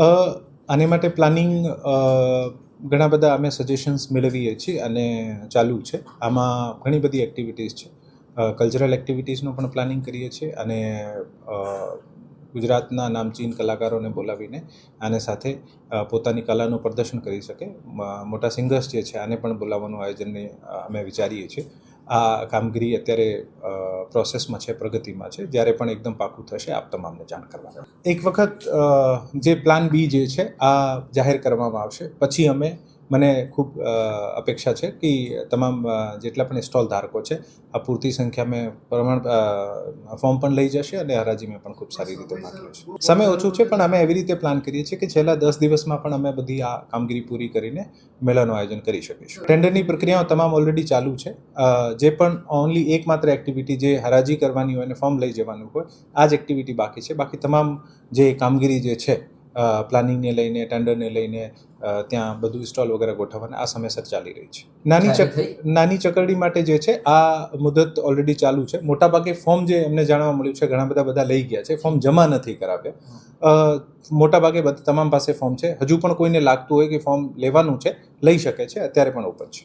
આને માટે પ્લાનિંગ ઘણા બધા અમે સજેશન્સ મેળવીએ છીએ અને ચાલુ છે. આમાં ઘણી બધી એક્ટિવિટીઝ છે. કલ્ચરલ એક્ટિવિટીઝનું પણ પ્લાનિંગ કરીએ છીએ અને ગુજરાતના નામચીન કલાકારોને બોલાવીને આને સાથે પોતાની કલાનું પ્રદર્શન કરી શકે. મોટા સિંગર્સ જે છે આને પણ બોલાવવાનું આયોજનને અમે વિચારીએ છીએ. આ કામગીરી અત્યારે પ્રોસેસમાં છે, પ્રગતિમાં છે, જ્યારે પણ એકદમ પાકું થશે, આપ તમામને જાણ કરવા એક વખત જે પ્લાન બી જે છે, આ જાહેર કરવામાં આવશે. પછી અમે મને ખૂબ અપેક્ષા છે કે તમામ જેટલા પણ સ્ટોલ ધારકો છે, આ પૂરતી સંખ્યામાં પ્રમાણ ફોર્મ પણ લઈ જશે અને હરાજીમાં પણ ખૂબ સારી રીતે ભાગ લેશે સમય ઓછું છે, પણ અમે એવી રીતે પ્લાન કરીએ છીએ કે છેલ્લા દસ દિવસમાં પણ અમે બધી આ કામગીરી પૂરી કરીને મેળાનું આયોજન કરી શકીશું. ટેન્ડરની પ્રક્રિયાઓ તમામ ઓલરેડી ચાલુ છે. જે પણ ઓનલી એકમાત્ર એક્ટિવિટી જે હરાજી કરવાની હોય અને ફોર્મ લઈ જવાનું હોય, આ જ એક્ટિવિટી બાકી છે. બાકી તમામ જે કામગીરી જે છે પ્લાનિંગને લઈને ટેન્ડરને લઈને ત્યાં બધું સ્ટોલ વગેરે ગોઠવવાના આ સમયસર ચાલી રહી છે. નાની નાની ચકરડી માટે જે છે આ મુદત ઓલરેડી ચાલુ છે. મોટાભાગે ફોર્મ જે એમને જાણવા મળ્યું છે ઘણા બધા બધા લઈ ગયા છે ફોર્મ જમા નથી કરાવ્યા. મોટાભાગે બધા તમામ પાસે ફોર્મ છે. હજુ પણ કોઈને લાગતું હોય કે ફોર્મ લેવાનું છે લઈ શકે છે અત્યારે પણ ઓપન છે.